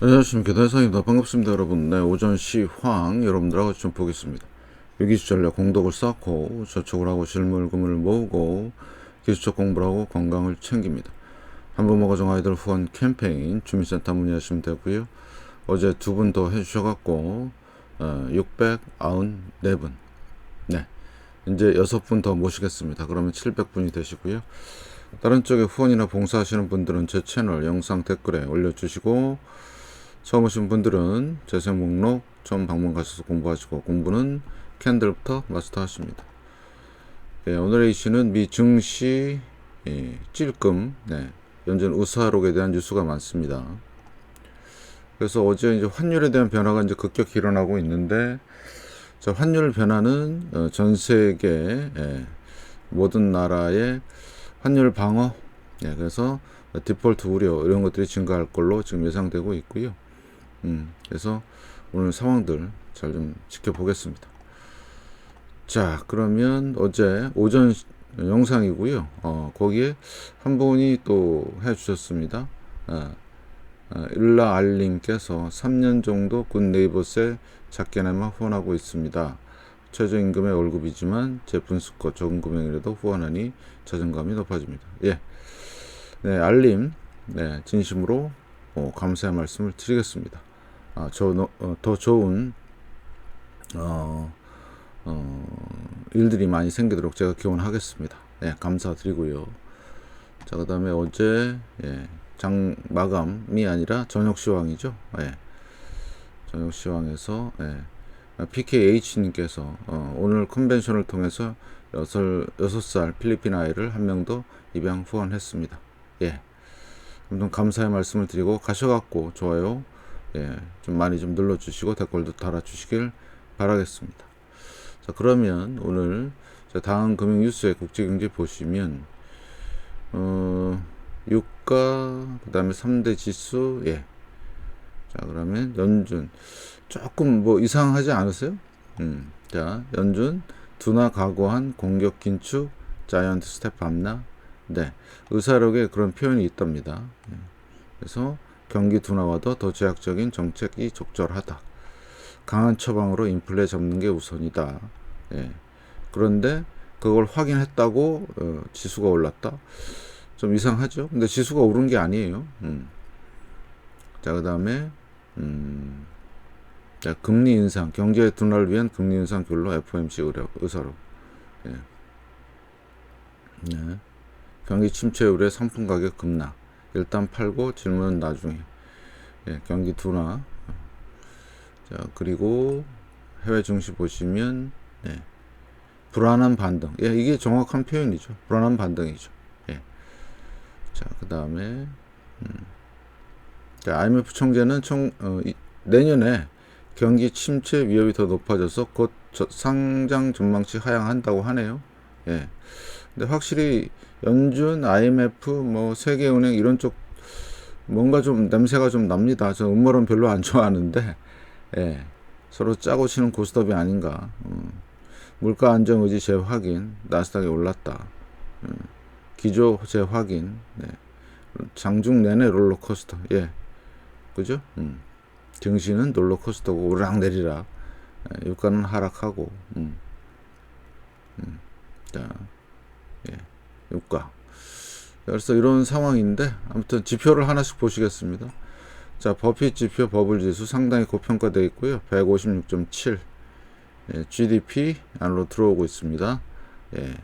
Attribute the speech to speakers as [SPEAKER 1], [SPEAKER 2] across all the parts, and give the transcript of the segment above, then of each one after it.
[SPEAKER 1] 안녕하십니까. 대사입니다. 반갑습니다 여러분. 네 오전 시황 여러분들하고 좀 보겠습니다. 유기주전략 공덕을 쌓고 저축을 하고 실물금을 모으고 기술적 공부를 하고 건강을 챙깁니다. 한부모 가 정 아이들 후원 캠페인 주민센터 문의하시면 되고요. 어제 두 분 더 해주셔갖고 어, 694분. 네. 이제 여섯 분 더 모시겠습니다. 그러면 700분이 되시고요. 다른 쪽에 후원이나 봉사하시는 분들은 제 채널 영상 댓글에 올려주시고 처음 오신 분들은 재생 목록 처음 방문 가셔서 공부하시고 공부는 캔들부터 마스터하십니다. 예, 오늘의 이슈는 미 증시 예, 찔끔 네, 연전 우사록에 대한 뉴스가 많습니다. 그래서 어제 이제 환율에 대한 변화가 이제 급격히 일어나고 있는데 저 환율 변화는 어, 전 세계 예, 모든 나라의 환율 방어 예, 그래서 디폴트 우려 이런 것들이 증가할 걸로 지금 예상되고 있고요. 음, 그래서 오늘 상황들 잘 좀 지켜보겠습니다. 자, 그러면 어제 오전 영상이고요. 어, 거기에 한 분이 또 해주셨습니다. 아, 아, 일라 알님께서 3년 정도 군 네이버세 작게나마 후원하고 있습니다. 최저임금의 월급이지만 제 분수껏 적은 금액이라도 후원하니 자존감이 높아집니다. 예. 네, 알림, 네, 진심으로 어, 감사의 말씀을 드리겠습니다. 아, 저, 어, 더 좋은 어, 어, 일들이 많이 생기도록 제가 기원하겠습니다. 예, 감사드리고요. 자, 그 다음에 어제, 예, 장 마감이 아니라 저녁 시황이죠. 예, 저녁 시황에서, 예, PKH님께서 어, 오늘 컨벤션을 통해서 여섯, 살 필리핀 아이를 한명더 입양 후원했습니다. 예. 아무튼 감사의 말씀을 드리고 가셔갖고 좋아요 예, 좀 많이 좀 눌러주시고 댓글도 달아주시길 바라겠습니다. 자 그러면 오늘 자, 다음 금융 뉴스의 국제경제 보시면 어, 유가 그 다음에 3대 지수 예. 자 그러면 연준 조금 뭐 이상하지 않으세요? 음, 자 연준 두나 각오한 공격 긴축 자이언트 스텝 밤나 네 의사록에 그런 표현이 있답니다. 예. 그래서 경기 둔화와도 더 제약적인 정책이 적절하다. 강한 처방으로 인플레 잡는 게 우선이다. 예. 그런데 그걸 확인했다고 어, 지수가 올랐다. 좀 이상하죠. 근데 지수가 오른 게 아니에요. 음. 자, 그다음에 음. 자, 금리 인상, 경제 둔화를 위한 금리 인상 결로 FOMC 의사로. 예. 네. 경기 침체 우려 상품 가격 급락. 일단 팔고 질문은 나중에. 예, 경기 둔화. 자, 그리고 해외 증시 보시면 예, 불안한 반등. 예, 이게 정확한 표현이죠. 불안한 반등이죠. 예. 자, 그 다음에 음. 자, IMF 총재는 총 어, 이, 내년에 경기 침체 위협이 더 높아져서 곧 저, 상장 전망치 하향한다고 하네요. 예. 근데 확실히 연준, IMF, 뭐 세계은행 이런 쪽 뭔가 좀 냄새가 좀 납니다. 저 음모론 별로 안 좋아하는데 예, 서로 짜고 치는 고스톱이 아닌가. 음, 물가 안정 의지 재확인, 나스닥이 올랐다. 음, 기조 재확인, 네. 장중 내내 롤러코스터. 예, 그죠? 음, 증시는 롤러코스터고 오르락 내리락. 예, 유가는 하락하고. 음, 음, 자. 예, 유가. 그래서 이런 상황인데 아무튼 지표를 하나씩 보시겠습니다. 자, 버핏 지표 버블 지수 상당히 고평가되어 있고요. 156.7. 예, GDP 안으로 들어오고 있습니다. 예.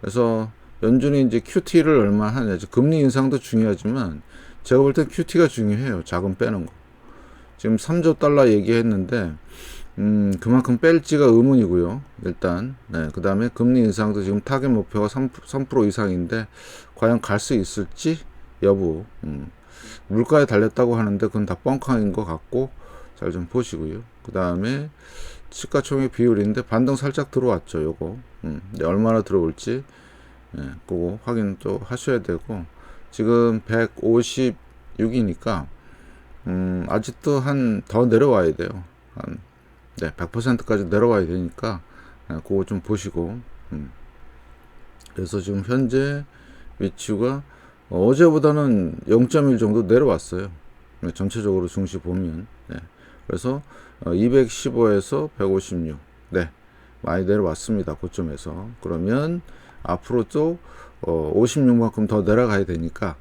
[SPEAKER 1] 그래서 연준이 이제 QT를 얼마 하냐. 금리 인상도 중요하지만 제가 볼 땐 QT가 중요해요. 자금 빼는 거. 지금 3조 달러 얘기했는데 음, 그만큼 뺄지가 의문이고요. 일단, 네, 그 다음에 금리 인상도 지금 타겟 목표가 3, 3% 이상인데, 과연 갈 수 있을지 여부, 음, 물가에 달렸다고 하는데, 그건 다 뻥카인 것 같고, 잘 좀 보시고요. 그 다음에, 시가총액 비율인데, 반등 살짝 들어왔죠, 요거. 음, 얼마나 들어올지, 예, 그거 확인 또 하셔야 되고, 지금 156이니까, 음, 아직도 한 더 내려와야 돼요. 한 네, 100%까지 내려와야 되니까 네, 그거 좀 보시고 음. 그래서 지금 현재 위치가 어제보다는 0.1 정도 내려왔어요. 네, 전체적으로 증시 보면 네. 그래서 어, 215에서 156 네. 많이 내려왔습니다. 고점에서. 그러면 앞으로 또 어, 56만큼 더 내려가야 되니까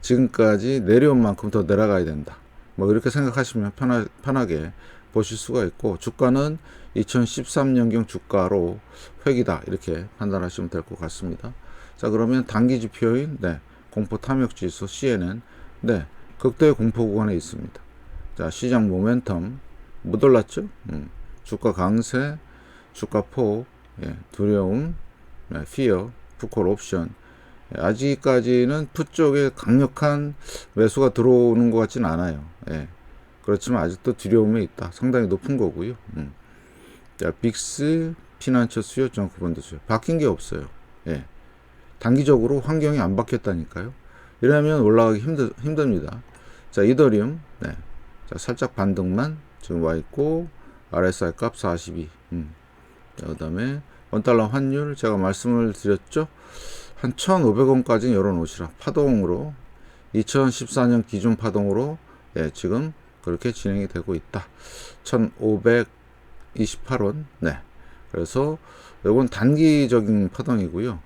[SPEAKER 1] 지금까지 내려온 만큼 더 내려가야 된다. 뭐 이렇게 생각하시면 편하, 편하게 보실 수가 있고 주가는 2013년경 주가로 획이다 이렇게 판단하시면 될 것 같습니다. 자 그러면 단기 지표인 네, 공포 탐욕 지수 CNN 네 극대 공포 구간에 있습니다. 자 시장 모멘텀 못 올랐죠? 음, 주가 강세, 주가 폭, 예, 두려움, 네, fear, 푸콜 옵션 예, 아직까지는 푸 쪽에 강력한 매수가 들어오는 것 같지는 않아요. 예. 그렇지만 아직도 두려움에 있다. 상당히 높은 거고요. 음. 자, 빅스 피난처 수요 정크본드 수요 바뀐 게 없어요. 예. 단기적으로 환경이 안 바뀌었다니까요. 이러면 올라가기 힘들, 힘듭니다. 자, 이더리움, 네. 자, 살짝 반등만 지금 와 있고, RSI 값 42. 음. 자, 그 다음에 원달러 환율 제가 말씀을 드렸죠. 한 1,500원까지 열어놓으시라. 파동으로 2014년 기준 파동으로 예, 지금 그렇게 진행이 되고 있다. 1,528원. 네. 그래서 이건 단기적인 파동이고요.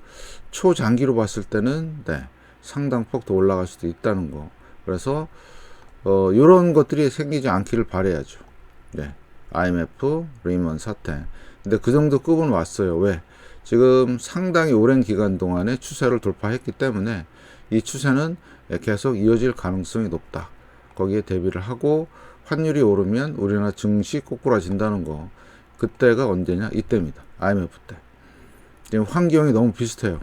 [SPEAKER 1] 초장기로 봤을 때는 네, 상당 폭 더 올라갈 수도 있다는 거. 그래서 어, 이런 것들이 생기지 않기를 바래야죠. 네. IMF, 리먼 사태. 근데 그 정도 급은 왔어요. 왜? 지금 상당히 오랜 기간 동안에 추세를 돌파했기 때문에 이 추세는 계속 이어질 가능성이 높다. 거기에 대비를 하고 환율이 오르면 우리나라 증시 꼬꾸라진다는 거. 그때가 언제냐? 이때입니다. IMF 때. 지금 환경이 너무 비슷해요.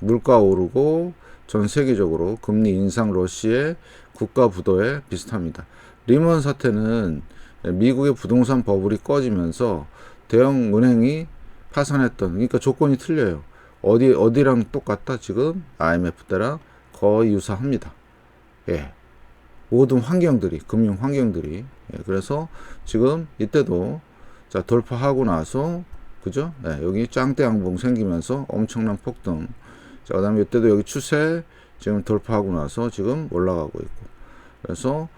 [SPEAKER 1] 물가 오르고 전 세계적으로 금리 인상 러시의 국가 부도에 비슷합니다. 리먼 사태는 미국의 부동산 버블이 꺼지면서 대형 은행이 파산했던 그러니까 조건이 틀려요. 어디 어디랑 똑같다 지금 IMF 때랑 거의 유사합니다. 예. 모든 환경들이 금융 환경들이 예. 그래서 지금 이때도 자 돌파하고 나서 그죠? 예. 여기 짱대 양봉 생기면서 엄청난 폭등. 자 그다음에 이때도 여기 추세 지금 돌파하고 나서 지금 올라가고 있고 그래서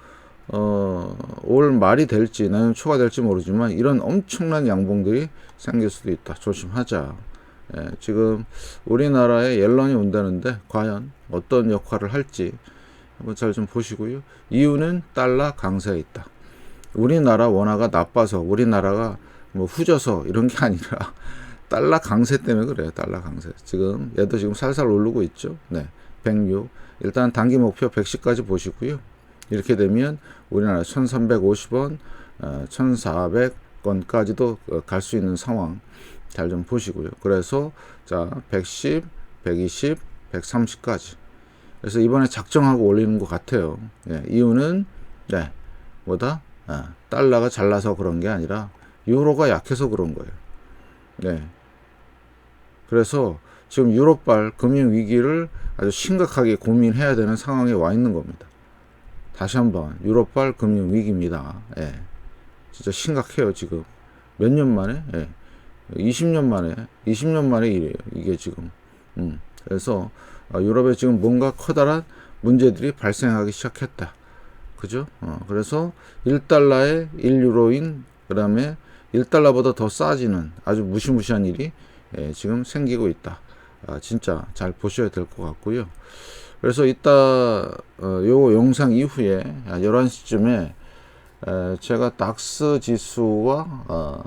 [SPEAKER 1] 어, 올 말이 될지 내년 초가 될지 모르지만 이런 엄청난 양봉들이 생길 수도 있다. 조심하자. 예, 지금 우리나라에 옐런이 온다는데 과연 어떤 역할을 할지 한번 잘 좀 보시고요. 이유는 달러 강세에 있다. 우리나라 원화가 나빠서 우리나라가 뭐 후져서 이런 게 아니라 달러 강세 때문에 그래요. 달러 강세. 지금 얘도 지금 살살 오르고 있죠. 네. 106. 일단 단기 목표 110까지 보시고요. 이렇게 되면 우리나라 1350원, 어, 1400원까지도 갈 수 있는 상황 잘 좀 보시고요. 그래서 자, 110, 120, 130까지. 그래서 이번에 작정하고 올리는 것 같아요. 예, 이유는 네, 뭐다? 아, 달러가 잘나서 그런 게 아니라 유로가 약해서 그런 거예요. 네. 그래서 지금 유로발 금융 위기를 아주 심각하게 고민해야 되는 상황에 와 있는 겁니다. 다시 한번 유럽발 금융 위기입니다. 예. 진짜 심각해요 지금 몇 년 만에 예. 20년 만에 20년 만에 이래요 이게 지금 음. 그래서 어, 유럽에 지금 뭔가 커다란 문제들이 발생하기 시작했다. 그죠? 어, 그래서 1달러에 1유로인 그 다음에 1달러보다 더 싸지는 아주 무시무시한 일이 예, 지금 생기고 있다. 아, 진짜 잘 보셔야 될 것 같고요. 그래서 이따 어, 요 영상 이후에 11시쯤에 에, 제가 닥스 지수와 어,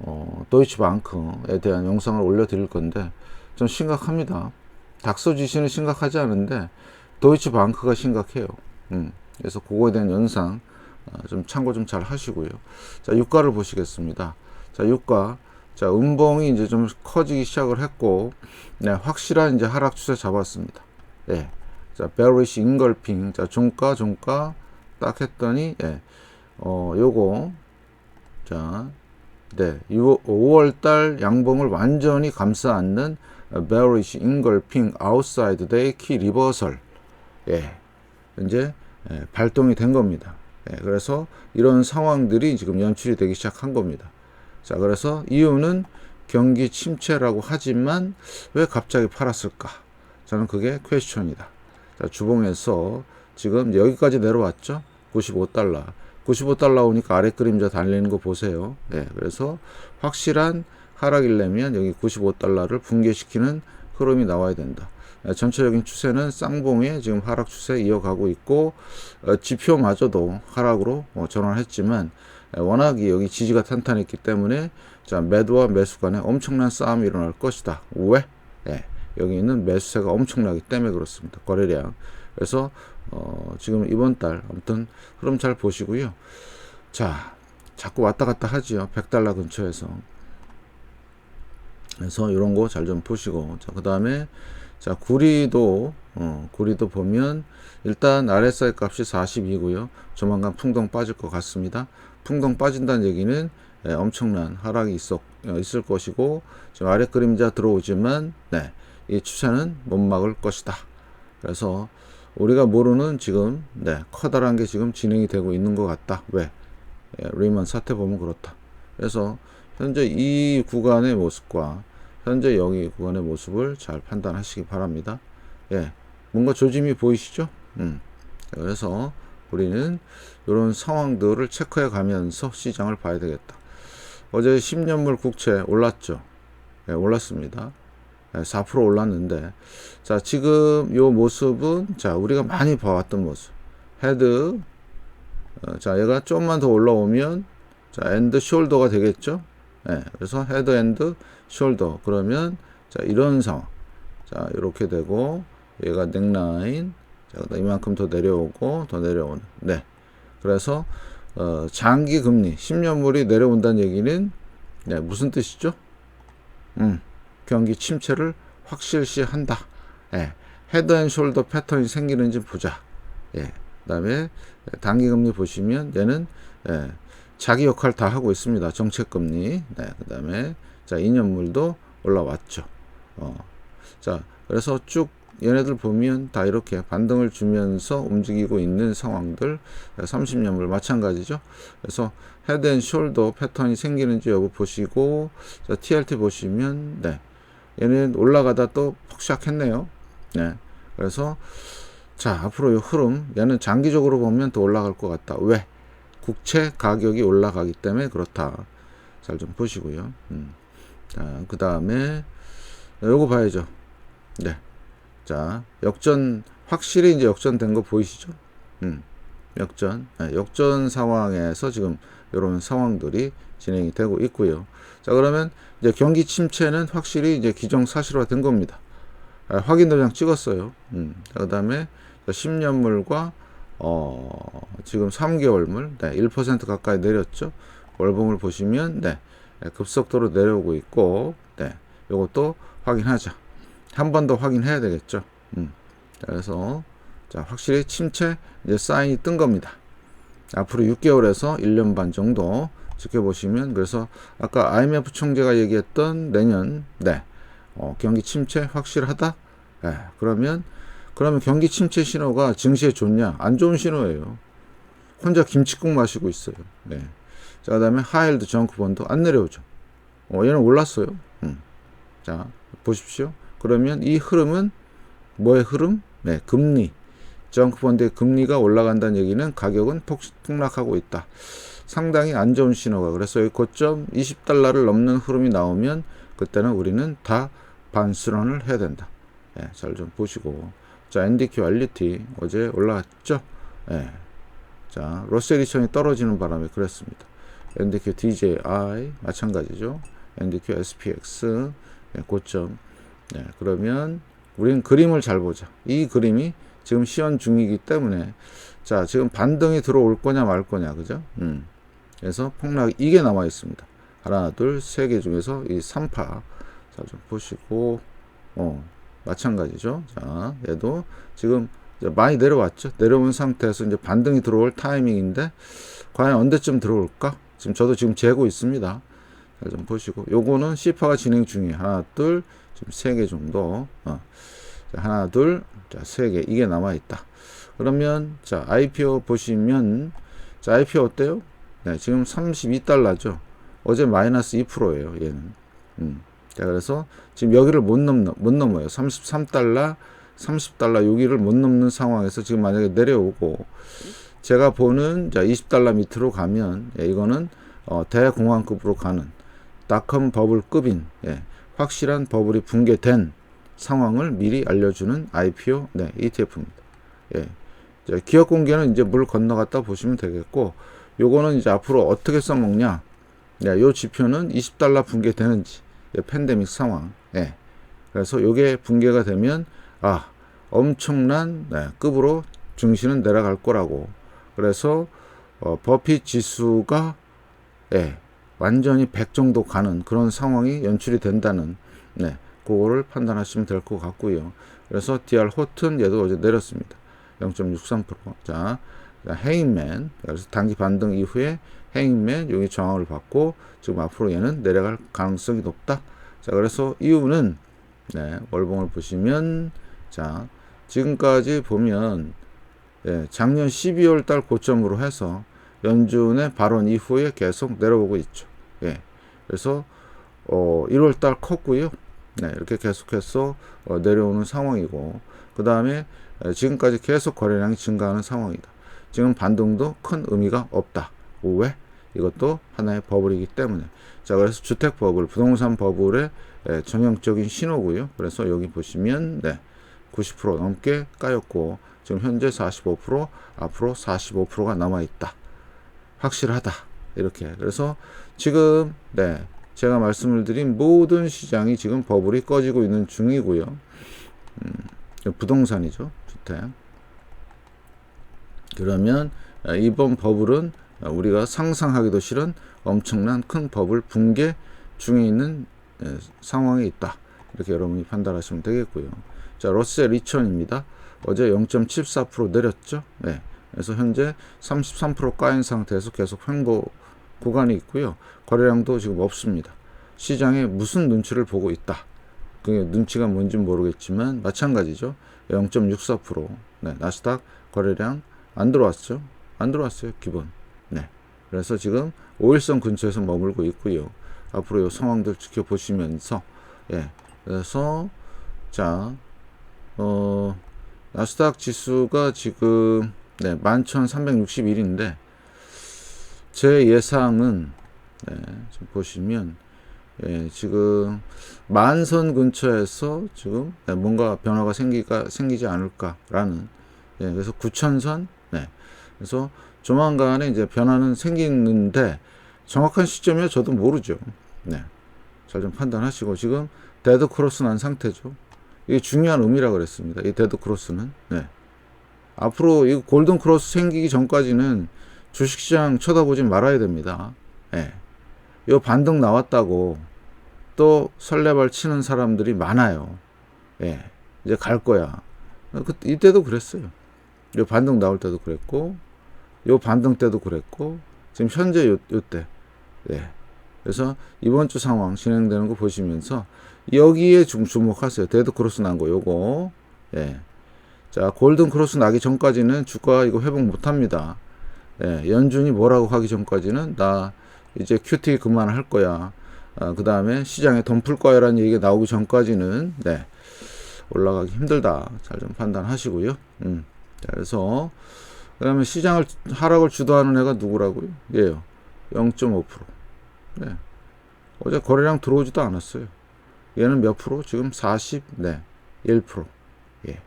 [SPEAKER 1] 어, 도이치방크에 대한 영상을 올려드릴 건데 좀 심각합니다. 닥스 지수는 심각하지 않은데 도이치 방크가 심각해요. 음, 그래서 그거에 대한 영상 어, 좀 참고 좀 잘 하시고요. 자, 유가를 보시겠습니다. 자, 유가. 자, 음봉이 이제 좀 커지기 시작을 했고, 네, 확실한 이제 하락 추세 잡았습니다. 예. 자, 베리시 인걸핑. 자, 종가, 종가 딱 했더니, 예. 어, 요거. 자, 네. 5월달 양봉을 완전히 감싸 안는 베리시 인걸핑 아웃사이드 데이 키 리버설. 예. 이제 예, 발동이 된 겁니다. 예, 그래서 이런 상황들이 지금 연출이 되기 시작한 겁니다. 자, 그래서 이유는 경기 침체라고 하지만 왜 갑자기 팔았을까? 저는 그게 퀘스천이다. 자, 주봉에서 지금 여기까지 내려왔죠. 95달러. 95달러 오니까 아래 그림자 달리는 거 보세요. 예, 그래서 확실한 하락이려면 여기 95달러를 붕괴시키는 흐름이 나와야 된다. 예, 전체적인 추세는 쌍봉의 지금 하락 추세 이어가고 있고 어, 지표마저도 하락으로 어, 전환했지만 예, 워낙 여기 지지가 탄탄했기 때문에 자 매도와 매수 간에 엄청난 싸움이 일어날 것이다. 왜? 예, 여기 있는 매수세가 엄청나기 때문에 그렇습니다. 거래량. 그래서 어, 지금 이번 달 아무튼 흐름 잘 보시고요. 자, 자꾸 왔다 갔다 하지요. 100달러 근처에서. 그래서 이런 거 잘 좀 보시고 자, 그 다음에 자, 구리도 어, 구리도 보면 일단 RSI 값이 40이고요. 조만간 풍덩 빠질 것 같습니다. 풍덩 빠진다는 얘기는 예, 엄청난 하락이 있었, 어, 있을 것이고 지금 아래 그림자 들어오지만 네, 이 추세는 못 막을 것이다. 그래서 우리가 모르는 지금 네, 커다란 게 지금 진행이 되고 있는 것 같다. 왜? 예, 리먼 사태 보면 그렇다. 그래서 현재 이 구간의 모습과 현재 여기 구간의 모습을 잘 판단하시기 바랍니다. 예, 뭔가 조짐이 보이시죠? 음. 그래서 우리는 이런 상황들을 체크해 가면서 시장을 봐야 되겠다. 어제 10년물 국채 올랐죠? 예, 올랐습니다. 4% 올랐는데 자 지금 요 모습은 자 우리가 많이 봐왔던 모습 헤드 어, 자 얘가 좀만 더 올라오면 자 엔드 숄더가 되겠죠 예, 그래서 헤드 엔드 숄더 그러면 자 이런 상황 자 이렇게 되고 얘가 넥라인 자 이만큼 더 내려오고 더 내려오는 네 그래서 어, 장기 금리 10년물이 내려온다는 얘기는 네, 무슨 뜻이죠 음 경기 침체를 확실시 한다. 예. 헤드 앤 숄더 패턴이 생기는지 보자. 예. 그다음에 단기 금리 보시면 얘는 예. 자기 역할 다 하고 있습니다. 정책금리. 네. 그 다음에 자 2년물도 올라왔죠. 어. 자 그래서 쭉 얘네들 보면 다 이렇게 반등을 주면서 움직이고 있는 상황들 30년물 마찬가지죠. 그래서 헤드 앤 숄더 패턴이 생기는지 여부 보시고 자, TLT 보시면 네. 얘는 올라가다 또 폭시작했네요. 네. 그래서 자 앞으로 이 흐름 얘는 장기적으로 보면 더 올라갈 것 같다. 왜? 국채 가격이 올라가기 때문에 그렇다. 잘 좀 보시고요. 음. 자, 그 다음에 요거 봐야죠. 네. 자, 역전 확실히 이제 역전된 거 보이시죠? 음. 역전. 네, 역전 상황에서 지금 이런 상황들이 진행이 되고 있고요. 자, 그러면 이제 경기 침체는 확실히 이제 기정 사실화 된 겁니다. 아, 확인 도장 찍었어요. 음. 그 다음에 10년물과 어, 지금 3개월물 네, 1% 가까이 내렸죠. 월봉을 보시면 네, 급속도로 내려오고 있고 네, 이것도 확인하자. 한 번 더 확인해야 되겠죠. 음. 그래서 자, 확실히 침체 이제 사인이 뜬 겁니다. 앞으로 6개월에서 1년 반 정도 지켜보시면 그래서 아까 IMF 총재가 얘기했던 내년 네 어, 경기 침체 확실하다. 네, 그러면 그러면 경기 침체 신호가 증시에 좋냐? 안 좋은 신호예요. 혼자 김치국 마시고 있어요. 네. 자, 그 다음에 하일드 정크본도 안 내려오죠. 어, 얘는 올랐어요. 음. 자, 보십시오. 그러면 이 흐름은 뭐의 흐름? 네, 금리. 정크본드의 금리가 올라간다는 얘기는 가격은 폭, 폭락하고 있다. 상당히 안 좋은 신호가 그래서 고점 20달러를 넘는 흐름이 나오면 그때는 우리는 다 반순환을 해야 된다. 예, 잘좀 보시고 자 NDQ 알리티 어제 올라왔죠. 예. 자 로셀리션이 떨어지는 바람에 그랬습니다. NDQ DJI 마찬가지죠. NDQ SPX 예, 고점 예, 그러면 우리는 그림을 잘 보자. 이 그림이 지금 시연 중이기 때문에 자 지금 반등이 들어올 거냐 말 거냐 그죠? 음. 그래서 폭락 이게 남아 있습니다. 하나, 둘, 세 개 중에서 이 3파. 자, 좀 보시고, 어, 마찬가지죠. 자, 얘도 지금 많이 내려왔죠. 내려온 상태에서 이제 반등이 들어올 타이밍인데, 과연 언제쯤 들어올까? 지금 저도 지금 재고 있습니다. 자, 좀 보시고, 요거는 C파가 진행 중이에요. 하나, 둘, 지금 세 개 정도. 어. 자, 하나, 둘, 자, 세 개. 이게 남아 있다. 그러면, 자, IPO 보시면, 자, IPO 어때요? 네, 지금 32달러죠. 어제 마이너스 2%예요, 얘는. 음. 자, 그래서 지금 여기를 못 넘는, 못 넘어요. 33달러, 30달러 여기를 못 넘는 상황에서 지금 만약에 내려오고, 제가 보는 자 20달러 밑으로 가면 예, 이거는 어, 대공황급으로 가는 닷컴 버블급인 예, 확실한 버블이 붕괴된 상황을 미리 알려주는 IPO 네, ETF입니다. 예. 자, 기업 공개는 이제 물 건너갔다 보시면 되겠고 요거는 이제 앞으로 어떻게 써먹냐 네, 요 지표는 20달러 붕괴되는지 예, 팬데믹 상황 예. 그래서 요게 붕괴가 되면 아 엄청난 네, 급으로 증시는 내려갈 거라고 그래서 어, 버핏 지수가 예, 완전히 100 정도 가는 그런 상황이 연출이 된다는 네, 그거를 판단하시면 될 것 같고요. 그래서 DR 호튼 얘도 어제 내렸습니다. 0.63%. 자, 헤인맨 그래서 단기 반등 이후에 헤인맨 여기 저항을 받고 지금 앞으로 얘는 내려갈 가능성이 높다. 자, 그래서 이유는 네, 월봉을 보시면 자, 지금까지 보면 예, 작년 12월 달 고점으로 해서 연준의 발언 이후에 계속 내려오고 있죠. 예. 그래서 어, 1월 달 컸고요. 네, 이렇게 계속해서 어, 내려오는 상황이고 그 다음에 지금까지 계속 거래량이 증가하는 상황이다. 지금 반등도 큰 의미가 없다. 왜? 이것도 하나의 버블이기 때문에. 자, 그래서 주택 버블, 부동산 버블의 예, 전형적인 신호고요. 그래서 여기 보시면 네, 90% 넘게 까였고 지금 현재 45% 앞으로 45%가 남아 있다. 확실하다. 이렇게. 그래서 지금 네, 제가 말씀을 드린 모든 시장이 지금 버블이 꺼지고 있는 중이고요. 음, 부동산이죠. 주택. 그러면 아, 이번 버블은 우리가 상상하기도 싫은 엄청난 큰 버블 붕괴 중에 있는 예, 상황에 있다. 이렇게 여러분이 판단하시면 되겠고요. 자, 러셀 2000입니다. 어제 0.74% 내렸죠. 네. 그래서 현재 33% 까인 상태에서 계속 횡보 구간이 있고요. 거래량도 지금 없습니다. 시장에 무슨 눈치를 보고 있다. 그게 눈치가 뭔지 모르겠지만 마찬가지죠. 0.64% 네, 나스닥 거래량 안 들어왔죠. 안 들어왔어요. 기본. 네. 그래서 지금 5일선 근처에서 머물고 있고요. 앞으로 이 상황들 지켜보시면서 예. 그래서 자, 어 나스닥 지수가 지금 네, 11,361인데 제 예상은 네, 지금 보시면 예, 지금 만선 근처에서 지금 네, 뭔가 변화가 생기가 생기지 않을까라는 예, 그래서 9천선 네, 그래서 조만간에 이제 변화는 생기는데 정확한 시점이 저도 모르죠. 네, 잘 좀 판단하시고 지금 데드 크로스 난 상태죠. 이게 중요한 의미라 그랬습니다. 이 데드 크로스는 네. 앞으로 이 골든 크로스 생기기 전까지는 주식시장 쳐다보지 말아야 됩니다. 예. 요 반등 나왔다고 또 설레발 치는 사람들이 많아요. 예. 이제 갈 거야. 그, 이때도 그랬어요. 요 반등 나올 때도 그랬고, 요 반등 때도 그랬고, 지금 현재 요, 요 때. 예. 그래서 이번 주 상황 진행되는 거 보시면서 여기에 좀 주목하세요. 데드 크로스 난 거 요거. 예. 자, 골든 크로스 나기 전까지는 주가 이거 회복 못 합니다. 예, 연준이 뭐라고 하기 전까지는 나 이제 큐티 그만할 거야. 아, 그 다음에 시장에 돈 풀 거야라는 얘기가 나오기 전까지는 네, 올라가기 힘들다. 잘 좀 판단하시고요. 음, 자, 그래서 그 다음에 시장을 하락을 주도하는 애가 누구라고요? 얘요. 0.5%. 네. 어제 거래량 들어오지도 않았어요. 얘는 몇 프로? 지금 40, 네, 1%. 예.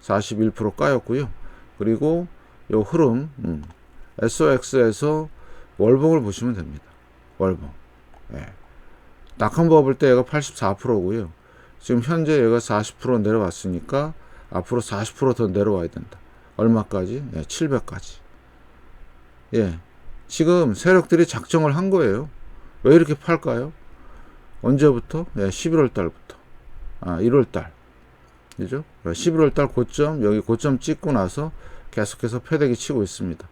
[SPEAKER 1] 41% 까였고요. 그리고 요 흐름, 음, SOX에서 월봉을 보시면 됩니다. 월봉. 예. 낙한 버블 때 얘가 84%고요. 지금 현재 얘가 40% 내려왔으니까 앞으로 40%더 내려와야 된다. 얼마까지? 예, 700까지. 예. 지금 세력들이 작정을 한 거예요. 왜 이렇게 팔까요? 언제부터? 예, 11월 달부터. 아, 1월 달. 그죠? 11월 달 고점, 여기 고점 찍고 나서 계속해서 패대기 치고 있습니다.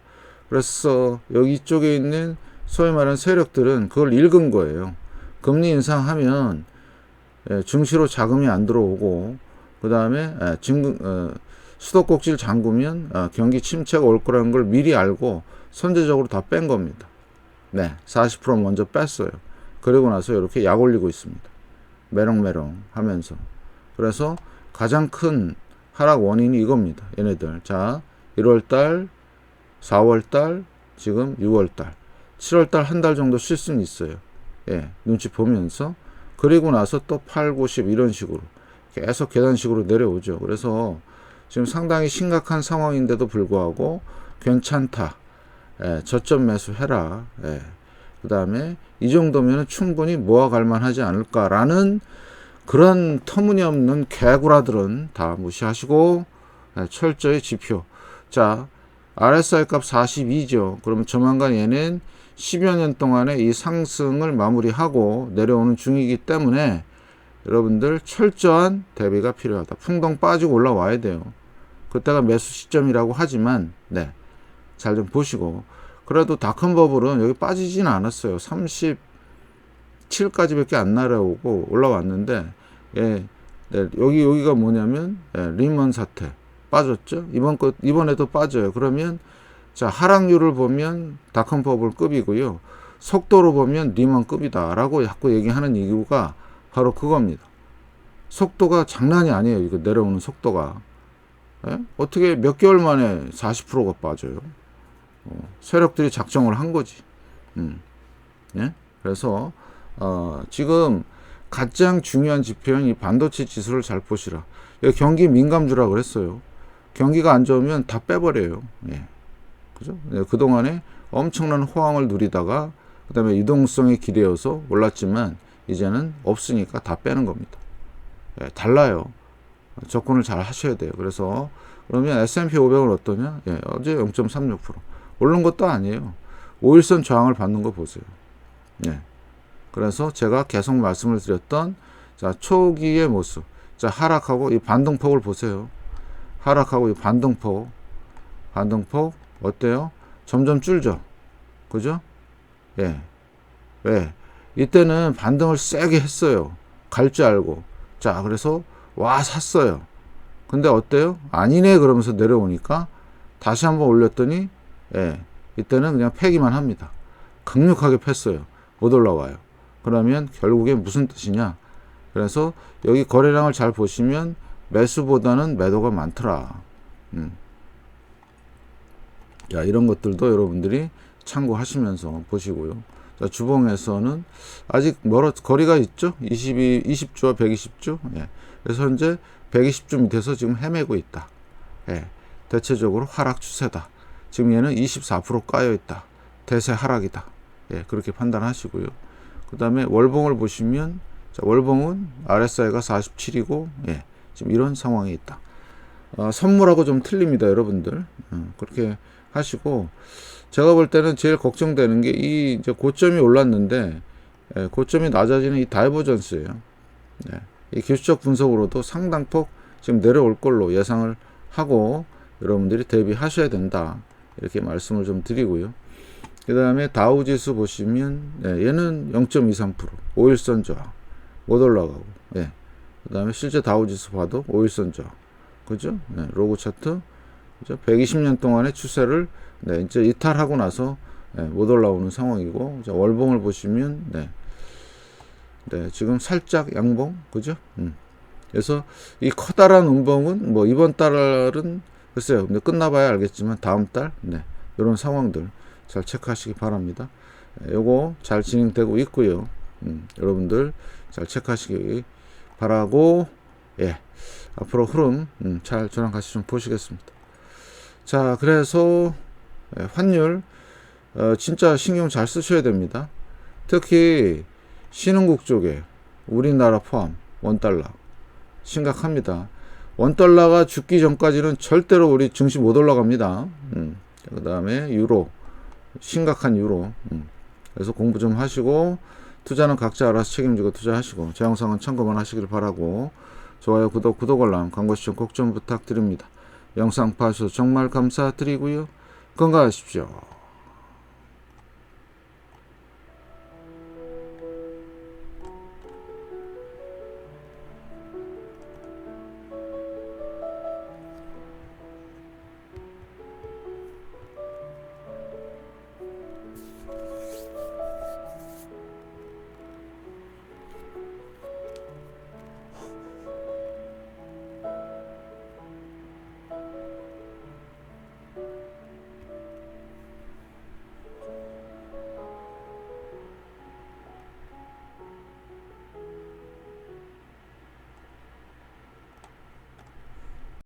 [SPEAKER 1] 그래서 여기 쪽에 있는 소위 말하는 세력들은 그걸 읽은 거예요. 금리 인상하면 예, 증시로 자금이 안 들어오고 그 다음에 예, 어, 수도꼭지를 잠그면 어, 경기 침체가 올 거라는 걸 미리 알고 선제적으로 다 뺀 겁니다. 네, 40% 먼저 뺐어요. 그리고 나서 이렇게 약 올리고 있습니다. 메롱메롱 하면서. 그래서 가장 큰 하락 원인이 이겁니다. 얘네들. 자, 1월 달 4월달, 지금 6월달, 7월달 한 달 정도 쉴 수는 있어요. 예, 눈치 보면서. 그리고 나서 또 8, 9, 10 이런 식으로 계속 계단식으로 내려오죠. 그래서 지금 상당히 심각한 상황인데도 불구하고 괜찮다. 예, 저점 매수해라. 예. 그 다음에 이 정도면 충분히 모아갈 만하지 않을까라는 그런 터무니없는 개구라들은 다 무시하시고 예, 철저히 지표. 자, RSI 값 42죠. 그러면 조만간 얘는 10여 년 동안의 이 상승을 마무리하고 내려오는 중이기 때문에 여러분들 철저한 대비가 필요하다. 풍덩 빠지고 올라와야 돼요. 그때가 매수 시점이라고 하지만 네. 잘 좀 보시고 그래도 다큰 버블은 여기 빠지지는 않았어요. 37까지밖에 안 날아오고 올라왔는데 예. 네, 여기 여기가 뭐냐면 예, 리먼 사태 빠졌죠. 이번 거 이번에도 빠져요. 그러면 자 하락률을 보면 다큰 버블 급이고요. 속도로 보면 리먼 급이다라고 자꾸 얘기하는 이유가 바로 그겁니다. 속도가 장난이 아니에요. 이거 내려오는 속도가 예? 어떻게 몇 개월 만에 40%가 빠져요? 어, 세력들이 작정을 한 거지. 음. 예? 그래서 어, 지금 가장 중요한 지표는 이 반도체 지수를 잘 보시라. 경기 민감주라 그랬어요. 경기가 안 좋으면 다 빼버려요. 예. 그죠? 예, 그 동안에 엄청난 호황을 누리다가 그다음에 유동성에 기대어서 올랐지만 이제는 없으니까 다 빼는 겁니다. 예, 달라요. 접근을 잘 하셔야 돼요. 그래서 그러면 S&P 500은 어떠냐? 예, 어제 0.36% 오른 것도 아니에요. 5일선 저항을 받는 거 보세요. 예. 그래서 제가 계속 말씀을 드렸던 자 초기의 모습, 자 하락하고 이 반등폭을 보세요. 하락하고 이 반등폭, 반등폭 어때요? 점점 줄죠. 그죠? 예. 왜? 이때는 반등을 세게 했어요. 갈 줄 알고. 자, 그래서 와 샀어요. 근데 어때요? 아니네 그러면서 내려오니까 다시 한번 올렸더니 예, 이때는 그냥 패기만 합니다. 강력하게 팼어요. 못 올라와요. 그러면 결국에 무슨 뜻이냐? 그래서 여기 거래량을 잘 보시면 매수보다는 매도가 많더라. 음. 자, 이런 것들도 여러분들이 참고하시면서 보시고요. 자, 주봉에서는 아직 멀어 거리가 있죠. 22, 20주와 120주. 예. 그래서 현재 120주 밑에서 지금 헤매고 있다. 예. 대체적으로 하락 추세다. 지금 얘는 24% 까여 있다. 대세 하락이다. 예. 그렇게 판단하시고요. 그 다음에 월봉을 보시면 자, 월봉은 RSI가 47이고 예. 지금 이런 상황이 있다. 어, 선물하고 좀 틀립니다, 여러분들. 어, 그렇게 하시고 제가 볼 때는 제일 걱정되는 게 이 고점이 올랐는데 예, 고점이 낮아지는 이 다이버전스예요. 네. 이 기술적 분석으로도 상당폭 지금 내려올 걸로 예상을 하고 여러분들이 대비하셔야 된다. 이렇게 말씀을 좀 드리고요. 그 다음에 다우지수 보시면 네, 얘는 0.23% 5일선 저항 못 올라가고 예. 그 다음에 실제 다우지수 봐도 5일선 저항 그죠? 네, 로고 차트 그죠? 120년 동안의 추세를 네, 이제 이탈하고 나서 네, 못 올라오는 상황이고 자, 월봉을 보시면 네. 네, 지금 살짝 양봉 그죠? 음. 그래서 이 커다란 운봉은 뭐 이번 달은 글쎄요. 근데 끝나봐야 알겠지만 다음 달 네, 이런 상황들 잘 체크하시기 바랍니다. 네, 요거 잘 진행되고 있고요. 음, 여러분들 잘 체크하시기 바라고 예 앞으로 흐름 음, 잘 저랑 같이 좀 보시겠습니다. 자 그래서 예, 환율 어, 진짜 신경 잘 쓰셔야 됩니다. 특히 신흥국 쪽에 우리나라 포함 원달러 심각합니다. 원달러가 죽기 전까지는 절대로 우리 증시 못 올라갑니다. 음, 그 다음에 유로 심각한 유로 음, 그래서 공부 좀 하시고 투자는 각자 알아서 책임지고 투자하시고 제 영상은 참고만 하시길 바라고 좋아요 구독 구독 알람 광고 시청 꼭 좀 부탁드립니다. 영상 봐주셔서 정말 감사드리고요. 건강하십시오.